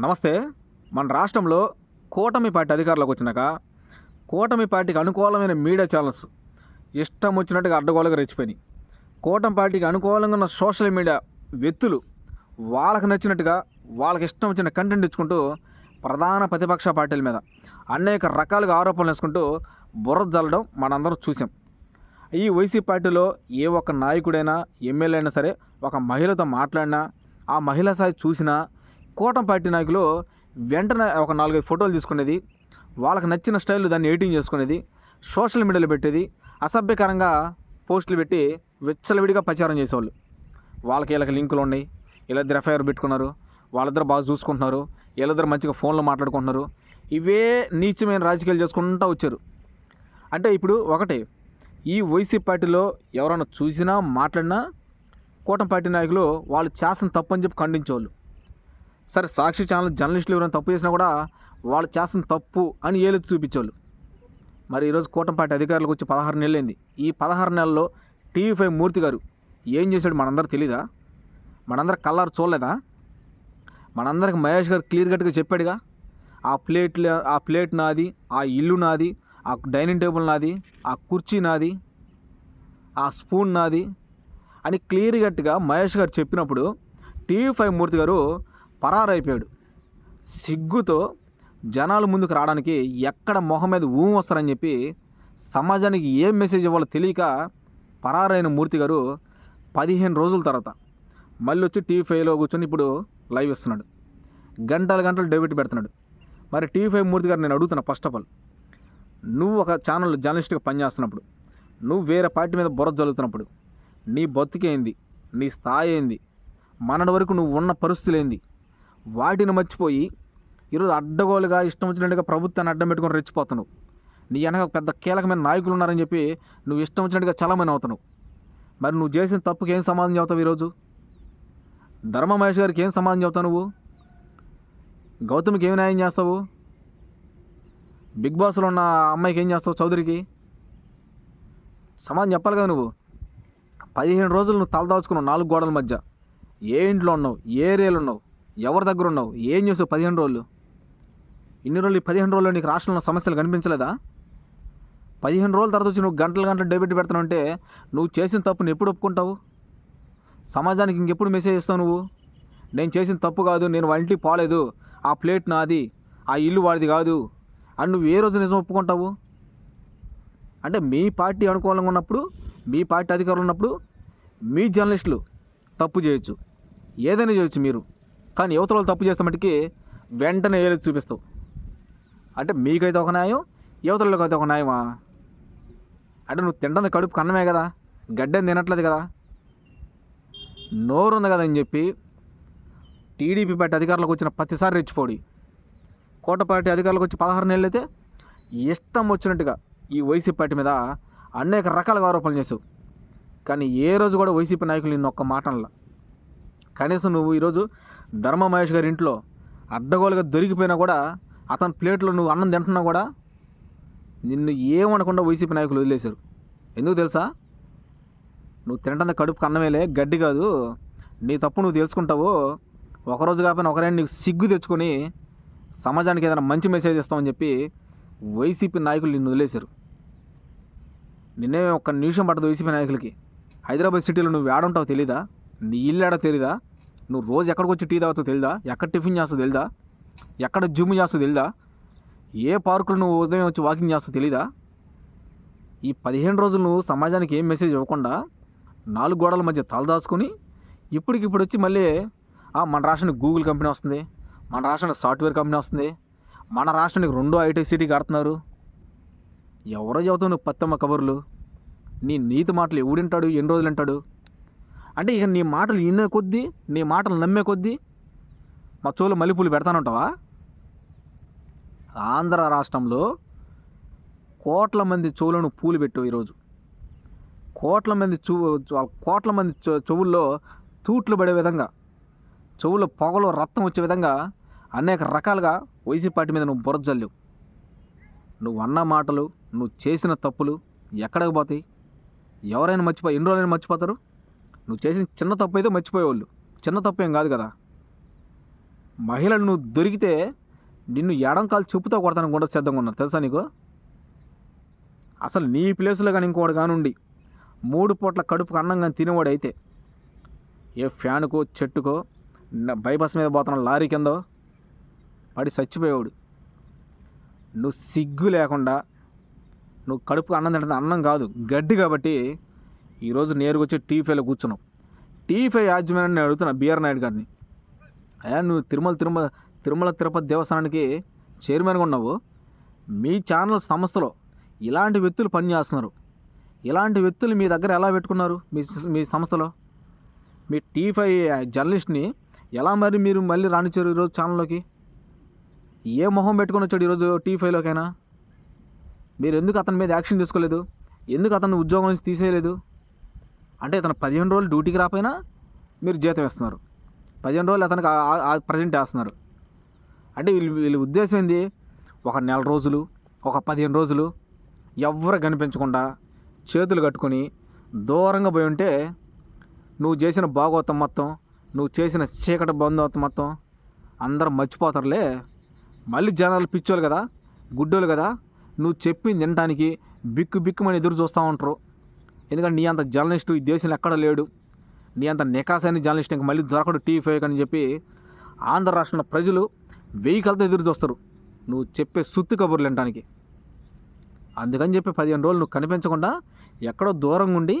నమస్తే. మన రాష్ట్రంలో కూటమి పార్టీ అధికారంలోకి వచ్చినాక కూటమి పార్టీకి అనుకూలమైన మీడియా ఛానల్స్ ఇష్టం వచ్చినట్టుగా అడ్డగోలుగా రెచ్చిపోయినాయి. కూటమి పార్టీకి అనుకూలంగా ఉన్న సోషల్ మీడియా వ్యక్తులు వాళ్ళకి నచ్చినట్టుగా వాళ్ళకి ఇష్టం వచ్చిన కంటెంట్ ఇచ్చుకుంటూ ప్రధాన ప్రతిపక్ష పార్టీల మీద అనేక రకాలుగా ఆరోపణలు వేసుకుంటూ బుర్ర జల్లడం మనందరం చూసాం ఈ వైసీపీ పార్టీలో ఏ ఒక్క నాయకుడైనా ఎమ్మెల్యే అయినా సరే ఒక మహిళతో మాట్లాడినా ఆ మహిళా స్థాయి చూసినా కూటమి పార్టీ నాయకులు వెంటనే ఒక నాలుగైదు ఫోటోలు తీసుకునేది వాళ్ళకి నచ్చిన స్టైల్ దాన్ని ఎడిటింగ్ చేసుకునేది సోషల్ మీడియాలో పెట్టేది అసభ్యకరంగా పోస్టులు పెట్టి విచ్చలవిడిగా ప్రచారం చేసేవాళ్ళు. వాళ్ళకి వీళ్ళకి లింకులు ఉన్నాయి వీళ్ళిద్దరు ఎఫ్ఐఆర్ పెట్టుకున్నారు వాళ్ళిద్దరు బాగా చూసుకుంటున్నారు వీళ్ళిద్దరు మంచిగా ఫోన్లో మాట్లాడుకుంటున్నారు. ఇవే నీచమైన రాజకీయాలు చేసుకుంటూ వచ్చారు. అంటే ఇప్పుడు ఒకటి ఈ వైసీపీ పార్టీలో ఎవరైనా చూసినా మాట్లాడినా కూటమి పార్టీ నాయకులు వాళ్ళు చేసిన తప్పు అని చెప్పి ఖండించేవాళ్ళు. సరే సాక్షి ఛానల్ జర్నలిస్టులు ఎవరైనా తప్పు చేసినా కూడా వాళ్ళు చేస్తున్న తప్పు అని ఏలెత్తి చూపించేవాళ్ళు. మరి ఈరోజు కూటమి అధికారులకు వచ్చి పదహారు నెలలైంది. ఈ పదహారు నెలల్లో టీవీ ఫైవ్ మూర్తి గారు ఏం చేశాడు మనందరూ తెలీదా? మనందరం కలర్ చూడలేదా? మనందరికి మహేష్ గారు క్లియర్ కట్గా చెప్పాడుగా ఆ ప్లేట్ ఆ ప్లేట్ నాది ఆ ఇల్లు నాది ఆ డైనింగ్ టేబుల్ నాది ఆ కుర్చీ నాది ఆ స్పూన్ నాది అని క్లియర్ కట్గా మహేష్ గారు చెప్పినప్పుడు టీవీ ఫైవ్ మూర్తి గారు పరారైపోయాడు. సిగ్గుతో జనాల ముందుకు రావడానికి ఎక్కడ మొహం మీద ఊం వస్తారని చెప్పి సమాజానికి ఏం మెసేజ్ ఇవ్వాలో తెలియక పరారైన మూర్తి గారు పదిహేను రోజుల తర్వాత మళ్ళీ వచ్చి టీవీ ఫైవ్లో కూర్చొని ఇప్పుడు లైవ్ ఇస్తున్నాడు. గంటలు గంటలు డెబిట్ పెడుతున్నాడు. మరి టీవీ ఫైవ్ మూర్తి గారు నేను అడుగుతున్నా ఫస్ట్ ఆఫ్ ఆల్ నువ్వు ఒక ఛానల్ జర్నలిస్ట్గా పనిచేస్తున్నప్పుడు నువ్వు వేరే పార్టీ మీద బుర్ర జరుగుతున్నప్పుడు నీ బతుకేంది నీ స్థాయి ఏంది మనటి వరకు నువ్వు ఉన్న పరిస్థితులు ఏంది వాటిని మర్చిపోయి ఈరోజు అడ్డగోలుగా ఇష్టం వచ్చినట్టుగా ప్రభుత్వాన్ని అడ్డం పెట్టుకొని రెచ్చిపోతున్నావు. నీ వెనక పెద్ద కీలకమైన నాయకులు ఉన్నారని చెప్పి నువ్వు ఇష్టం వచ్చినట్టుగా చలమైన అవుతున్నావు. మరి నువ్వు చేసిన తప్పుకి ఏం సమాధానం చెబుతావు ఈరోజు? ధర్మ మహేష్ గారికి ఏం సమాధానం చెబుతావు నువ్వు? గౌతమ్కి ఏం న్యాయం చేస్తావు? బిగ్ బాస్లో ఉన్న అమ్మాయికి ఏం చేస్తావు చౌదరికి? సమాధానం చెప్పాలి కదా నువ్వు. పదిహేను రోజులు నువ్వు తలదాచుకున్నావు నాలుగు గోడల మధ్య. ఏ ఇంట్లో ఉన్నావు? ఏ ఏరియాలో ఉన్నావు? ఎవరి దగ్గర ఉన్నావు? ఏం చేసావు పదిహేను రోజులు? ఇన్ని రోజులు ఈ పదిహేను రోజుల్లో నీకు రాష్ట్రంలో సమస్యలు కనిపించలేదా? పదిహేను రోజుల తర్వాత వచ్చి నువ్వు గంటలు గంటలు డెబిట్ పెడుతున్నావు అంటే నువ్వు చేసిన తప్పుని ఎప్పుడు ఒప్పుకుంటావు? సమాజానికి ఇంకెప్పుడు మెసేజ్ ఇస్తావు నువ్వు? నేను చేసిన తప్పు కాదు నేను వంటి పోలేదు. ఆ ప్లేట్ నాది ఆ ఇల్లు వాడిది కాదు. అని నువ్వు ఏ రోజు నిజం ఒప్పుకుంటావు? అంటే మీ పార్టీ అనుకూలంగా ఉన్నప్పుడు మీ పార్టీ అధికారులు ఉన్నప్పుడు మీ జర్నలిస్టులు తప్పు చేయొచ్చు. ఏదైనా చేయొచ్చు మీరు. కానీ యువతలు తప్పు చేస్తే మటుకి వెంటనే ఏలు చూపిస్తావు. అంటే మీకైతే ఒక న్యాయం యువతలకు అయితే ఒక న్యాయమా? అంటే నువ్వు తింటుంది కడుపు కన్నమే కదా గడ్డని తినట్లేదు కదా. నోరు ఉంది కదా అని చెప్పి టీడీపీ పార్టీ అధికారులకు వచ్చిన ప్రతిసారి రెచ్చిపోడి. కోట పార్టీ అధికారులకు వచ్చి పదహారు నెలలు అయితే ఇష్టం వచ్చినట్టుగా ఈ వైసీపీ పార్టీ మీద అనేక రకాలుగా ఆరోపణలు చేసావు కానీ ఏ రోజు కూడా వైసీపీ నాయకులు నిన్ను ఒక్క మాట అనలా. కనీసం నువ్వు ఈరోజు ధర్మ మహేష్ గారి ఇంట్లో అడ్డగోలుగా దొరికిపోయినా కూడా అతని ప్లేట్లో నువ్వు అన్నం తింటున్నా కూడా నిన్ను ఏమనకుండా వైసీపీ నాయకులు వదిలేశారు. ఎందుకు తెలుసా? నువ్వు తింటుంది కడుపుకి అన్నమేలే గడ్డి కాదు. నీ తప్పు నువ్వు తెలుసుకుంటావు. ఒకరోజు కాకపోయినా ఒకరైనా నీకు సిగ్గు తెచ్చుకొని సమాజానికి ఏదైనా మంచి మెసేజ్ ఇస్తామని చెప్పి వైసీపీ నాయకులు నిన్ను వదిలేశారు. నిన్నే ఒక్క నిమిషం పట్టదు వైసీపీ నాయకులకి. హైదరాబాద్ సిటీలో నువ్వు ఏడుంటావు తెలీదా? నీ ఇల్లు ఏడో తెలీదా? నువ్వు రోజు ఎక్కడికి వచ్చి టీ తాగుతావు తెలుదా? ఎక్కడ టిఫిన్ చేస్తావు తెలీదా? ఎక్కడ జిమ్ చేస్తావు తెలీదా? ఏ పార్కులు నువ్వు ఉదయం వచ్చి వాకింగ్ చేస్తావు తెలీదా? ఈ పదిహేను రోజులు నువ్వు సమాజానికి ఏం మెసేజ్ ఇవ్వకుండా నాలుగు గోడల మధ్య తలదాచుకొని ఇప్పటికిప్పుడు వచ్చి మళ్ళీ "ఆ, మన రాష్ట్రానికి గూగుల్ కంపెనీ వస్తుంది మన రాష్ట్రానికి సాఫ్ట్వేర్ కంపెనీ వస్తుంది మన రాష్ట్రానికి రెండో ఐటీ సిటీ కడుతున్నారు. ఎవరో చదువుతావు నువ్వు పత్తమ్మ కబుర్లు? నీ నీతి మాటలు ఎవడింటాడు ఎన్ని రోజులు అంటాడు అంటే ఇక నీ మాటలు వినే కొద్దీ నీ మాటలు నమ్మే కొద్దీ మా చోలు మల్లెపూలు పెడతానంటావా ఆంధ్ర రాష్ట్రంలో కోట్ల మంది చెవులను పూలు పెట్టావు ఈరోజు. కోట్ల మంది చూ కోట్ల మంది చెవుల్లో తూట్లు పడే విధంగా చెవుల్లో పొగలో రక్తం వచ్చే విధంగా అనేక రకాలుగా వైసీపీ పార్టీ మీద నువ్వు బురద నువ్వు అన్న మాటలు నువ్వు చేసిన తప్పులు ఎక్కడికి పోతాయి? ఎవరైనా మర్చిపో ఎన్ని రోజులైనా మర్చిపోతారు? నువ్వు చేసిన చిన్న తప్పు అయితే మర్చిపోయేవాళ్ళు. చిన్న తప్పు ఏం కాదు కదా. మహిళలు నువ్వు దొరికితే నిన్ను ఎడం కాలు చెప్పుతో కొడతాను కూడా సిద్ధంగా ఉన్నారు. తెలుసా నీకు? అసలు నీ ప్లేస్లో కానీ ఇంకోటి కానుండి. మూడు పూట్ల కడుపుకు అన్నం కానీ తినేవాడు అయితే ఏ ఫ్యాన్కో చెట్టుకో బైపాస్ మీద పోతున్న లారీ కిందో పడి చచ్చిపోయేవాడు. నువ్వు సిగ్గు లేకుండా నువ్వు కడుపుకు అన్నం తింటుంది అన్నం కాదు గడ్డి కాబట్టి ఈరోజు నేరుగా వచ్చి టీ ఫైవ్లో కూర్చున్నావు టీ ఫైవ్ యాజమాన్యాన్ని అడుగుతున్నా బిఆర్ నాయుడు గారిని అయ్యా నువ్వు తిరుమల తిరుమల తిరుమల తిరుపతి దేవస్థానానికి చైర్మన్గా ఉన్నావు. మీ ఛానల్ సంస్థలో ఇలాంటి వ్యక్తులు పనిచేస్తున్నారు. ఇలాంటి వ్యక్తులు మీ దగ్గర ఎలా పెట్టుకున్నారు మీ మీ సంస్థలో? మీ టీ ఫైవ్ జర్నలిస్ట్ని ఎలా మరి మీరు మళ్ళీ రానిచ్చారు ఈరోజు ఛానల్లోకి? ఏ మొహం పెట్టుకుని వచ్చాడు ఈరోజు టీ ఫైవ్లోకైనా మీరు ఎందుకు అతని మీద యాక్షన్ తీసుకోలేదు? ఎందుకు అతన్ని ఉద్యోగం నుంచి తీసేయలేదు? అంటే ఇతను పదిహేను రోజులు డ్యూటీకి రాపోయినా మీరు జీతం ఇస్తున్నారు. పదిహేను రోజులు అతనికి ప్రజెంట్ వేస్తున్నారు. అంటే వీళ్ళు వీళ్ళ ఉద్దేశం ఏంది? ఒక నెల రోజులు ఒక పదిహేను రోజులు ఎవరు కనిపించకుండా చేతులు కట్టుకొని దూరంగా పోయి ఉంటే నువ్వు చేసిన బాగోతం మొత్తం నువ్వు చేసిన చీకటి బంధవతం మొత్తం అందరూ మర్చిపోతారులే. మళ్ళీ జనాలు పిచ్చోళ్ళు కదా గుడ్డోళ్ళు కదా నువ్వు చెప్పింది తినడానికి బిక్కు బిక్కుమని ఎదురు చూస్తూ ఉంటారు. ఎందుకంటే నీ అంత జర్నలిస్ట్ ఈ దేశంలో ఎక్కడ లేడు. నీ అంత నికాసైన జర్నలిస్ట్ ఇంకా మళ్ళీ దొరకడు టీ ఫైవ్ అని చెప్పి ఆంధ్ర రాష్ట్రంలో ప్రజలు వెయ్యి కలతో ఎదురు చూస్తారు. నువ్వు చెప్పే సుత్తి కబుర్లు వినటానికి. అందుకని చెప్పి పదిహేను రోజులు నువ్వు కనిపించకుండా ఎక్కడో దూరంగా ఉండి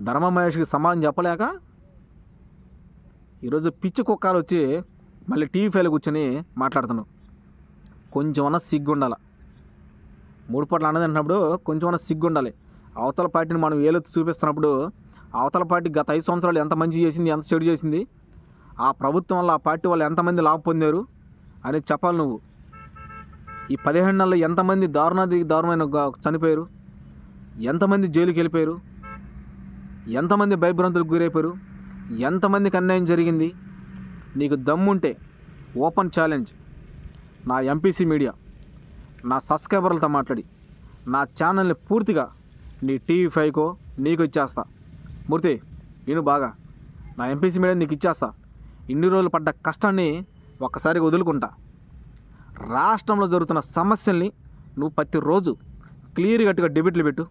ధర్మ మహేష్కి సమాధానం చెప్పలేక ఈరోజు పిచ్చి కుక్కలు వచ్చి మళ్ళీ టీవీ ఫైల్ కూర్చొని మాట్లాడుతున్నావు. కొంచెం అన్న సిగ్గు ఉండాలి మూడు పట్ల అన్నది అంటున్నప్పుడు కొంచెం అన్న సిగ్గు ఉండాలి అవతల పార్టీని మనం ఏలెత్తి చూపిస్తున్నప్పుడు అవతల పార్టీ గత ఐదు సంవత్సరాలు ఎంత మంచి చేసింది ఎంత చెడు చేసింది ఆ ప్రభుత్వం వల్ల ఆ పార్టీ వాళ్ళు ఎంతమంది లాభ పొందారు అనేది చెప్పాలి నువ్వు. ఈ పదిహేను నెలల్లో ఎంతమంది దారుణాది దారుణమైన చనిపోయారు ఎంతమంది జైలుకి వెళ్ళిపోయారు ఎంతమంది భయభ్రాంతులకు గురైపోయారు ఎంతమందికి అన్యాయం జరిగింది నీకు దమ్ముంటే ఓపెన్ ఛాలెంజ్. నా ఎంపీసీ మీడియా నా సబ్స్క్రైబర్లతో మాట్లాడి నా ఛానల్ని పూర్తిగా నీ టీవీ ఫైవ్కో నీకు ఇచ్చేస్తా. మూర్తి నేను బాగా. నా ఎంపీసీ మీడియా నీకు ఇచ్చేస్తా. ఇన్ని రోజులు పడ్డ కష్టాన్ని ఒక్కసారిగా వదులుకుంటా. రాష్ట్రంలో జరుగుతున్న సమస్యల్ని నువ్వు ప్రతిరోజు క్లియర్ కట్టుగా డెబిట్లు పెట్టు.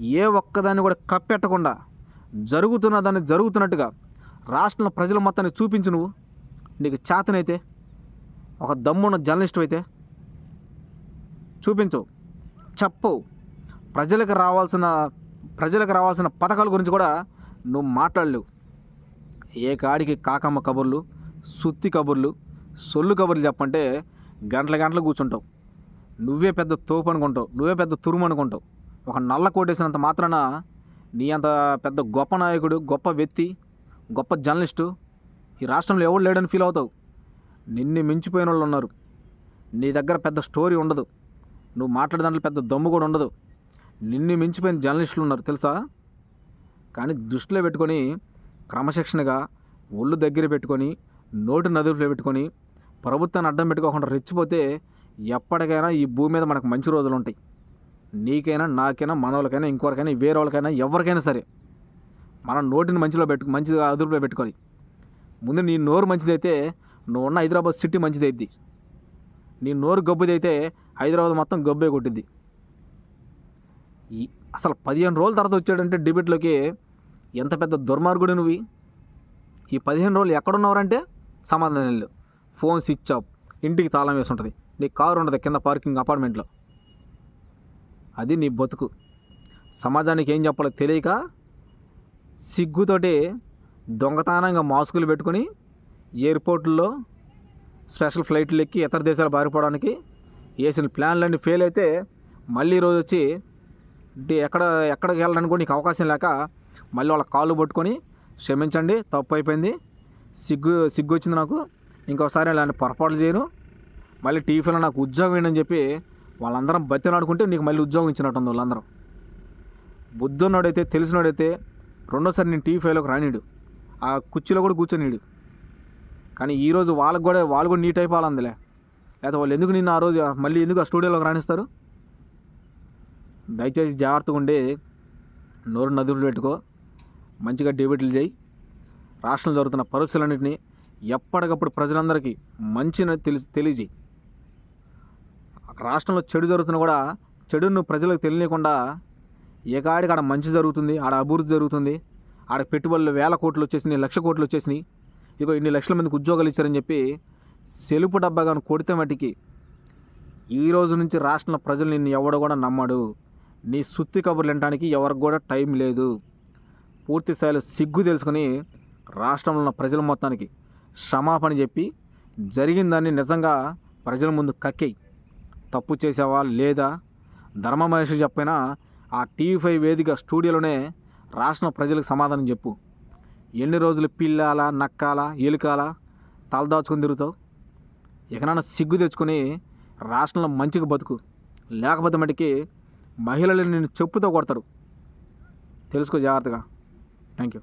ఏ ఒక్కదాన్ని కూడా కప్పెట్టకుండా జరుగుతున్న దాన్ని జరుగుతున్నట్టుగా రాష్ట్రంలో ప్రజల మొత్తాన్ని చూపించు నువ్వు. నీకు చేతనైతే ఒక దమ్మున్న జర్నలిస్ట్ అయితే చూపించు. చెప్పవు ప్రజలకు రావాల్సిన ప్రజలకు రావాల్సిన పథకాల గురించి కూడా నువ్వు మాట్లాడలేవు. ఏ కాడికి కాకమ్మ కబుర్లు సుత్తి కబుర్లు సొల్లు కబుర్లు చెప్పంటే గంటల గంటలు కూర్చుంటావు. నువ్వే పెద్ద తోపు అనుకుంటావు నువ్వే పెద్ద తురుము అనుకుంటావు. ఒక నల్ల కోటేసినంత మాత్రాన నీ అంత పెద్ద గొప్ప నాయకుడు గొప్ప వ్యక్తి గొప్ప జర్నలిస్టు ఈ రాష్ట్రంలో ఎవడు లేడని ఫీల్ అవుతావు? నిన్ను మించిపోయిన వాళ్ళు ఉన్నారు. నీ దగ్గర పెద్ద స్టోరీ ఉండదు. నువ్వు మాట్లాడే దాంట్లో పెద్ద దమ్ము కూడా ఉండదు. నిన్ను మించిపోయిన జర్నలిస్టులు ఉన్నారు తెలుసా? కానీ దృష్టిలో పెట్టుకొని క్రమశిక్షణగా ఒళ్ళు దగ్గర పెట్టుకొని నోటి నదుపులో పెట్టుకొని ప్రభుత్వాన్ని అడ్డం పెట్టుకోకుండా రెచ్చిపోతే ఎప్పటికైనా ఈ భూమి మీద మనకు మంచి రోజులు ఉంటాయి. నీకైనా నాకైనా మనోళ్ళకైనా ఇంకొకరికైనా వేరే వాళ్ళకైనా ఎవరికైనా సరే మనం నోటిని మంచిలో పెట్టు మంచిగా అదుపులో పెట్టుకోవాలి ముందు నీ నోరు మంచిదైతే నువ్వు ఉన్న హైదరాబాద్ సిటీ మంచిదైద్ది. నీ నోరు గబ్బుదైతే హైదరాబాద్ మొత్తం గబ్బే కొట్టింది అసలు పదిహేను రోజుల తర్వాత వచ్చాడంటే డిబేట్లోకి ఎంత పెద్ద దుర్మార్గుడు నువ్వు. ఈ పదిహేను రోజులు ఎక్కడున్నారంటే సమాధానం లేదు. Phone switch off. ఇంటికి తాళం వేసి ఉంటుంది. నీ కారు ఉండదు కింద పార్కింగ్ అపార్ట్మెంట్లో. అది నీ బతుకు. సమాజానికి ఏం చెప్పాలో తెలియక సిగ్గుతోటి దొంగతనంగా మాస్కులు పెట్టుకొని ఎయిర్పోర్ట్లో స్పెషల్ ఫ్లైట్లు ఎక్కి ఇతర దేశాలు పారిపోవడానికి వేసిన ప్లాన్లన్నీ ఫెయిల్ అయితే మళ్ళీ ఈరోజు వచ్చి ఎక్కడ ఎక్కడికి వెళ్ళడానికి కూడా నీకు అవకాశం లేక మళ్ళీ వాళ్ళ కాళ్ళు పట్టుకొని క్షమించండి తప్పు అయిపోయింది. సిగ్గు సిగ్గు వచ్చింది నాకు. ఇంకోసారి ఇలాంటి పొరపాట్లు చేయను. మళ్ళీ టీఫీలో నాకు ఉద్యోగం ఏంటని చెప్పి వాళ్ళందరం బతినాడుకుంటే నీకు మళ్ళీ ఉద్యోగం ఇచ్చినట్టుంది వాళ్ళందరం. బుద్ధున్నోడైతే తెలిసినోడైతే రెండోసారి నేను టీఫీలోకి రానిడు. ఆ కుర్చీలో కూడా కూర్చొనిడు. కానీ ఈరోజు వాళ్ళకి కూడా వాళ్ళు కూడా నీట్ అయిపోవాలందిలే లేకపోతే వాళ్ళు ఎందుకు నిన్ను ఆ రోజు మళ్ళీ ఎందుకు ఆ స్టూడియోలోకి రాణిస్తారు దయచేసి జాగ్రత్తగా ఉండి నోరు నదులు పెట్టుకో మంచిగా డెబిట్లు చేయి. రాష్ట్రంలో జరుగుతున్న పరిస్థితులన్నింటినీ ఎప్పటికప్పుడు ప్రజలందరికీ మంచిని తెలిసి తెలియజేయి. రాష్ట్రంలో చెడు జరుగుతున్నా కూడా చెడును ప్రజలకు తెలియకుండా ఏకాడికి ఆడ మంచి జరుగుతుంది ఆడ అభివృద్ధి జరుగుతుంది ఆడ పెట్టుబడులు వేల కోట్లు వచ్చేసినాయి లక్ష కోట్లు వచ్చేసినాయి. ఇగో ఇన్ని లక్షల మందికి ఉద్యోగాలు ఇచ్చారని చెప్పి సెలుపు డబ్బాగాను కొడితే మట్టికి ఈ రోజు నుంచి రాష్ట్రంలో ప్రజలు నిన్ను ఎవడు కూడా నమ్మడు. నీ సుత్తి కబుర్లు వినడానికి ఎవరికి కూడా టైం లేదు. పూర్తి స్థాయిలో సిగ్గు తెలుసుకొని రాష్ట్రంలో ఉన్న ప్రజల మొత్తానికి క్షమాపణ చెప్పి జరిగిందాన్ని నిజంగా ప్రజల ముందు కక్కేయి. తప్పు చేసావా లేదా? ధర్మ మహేష్ చెప్పైనా ఆ టీవీ ఫైవ్ వేదిక స్టూడియోలోనే రాష్ట్ర ప్రజలకు సమాధానం చెప్పు. ఎన్ని రోజులు పిల్లాల నక్కాల ఎలుకాల తలదాచుకొని తిరుగుతావు? ఎక్కడైనా సిగ్గు తెచ్చుకొని రాష్ట్రంలో మంచిగా బతుకు. లేకపోతే మటుకి మహిళలు నిన్ను చెప్పుతో కొడతారు. తెలుసుకో జాగ్రత్తగా. Thank you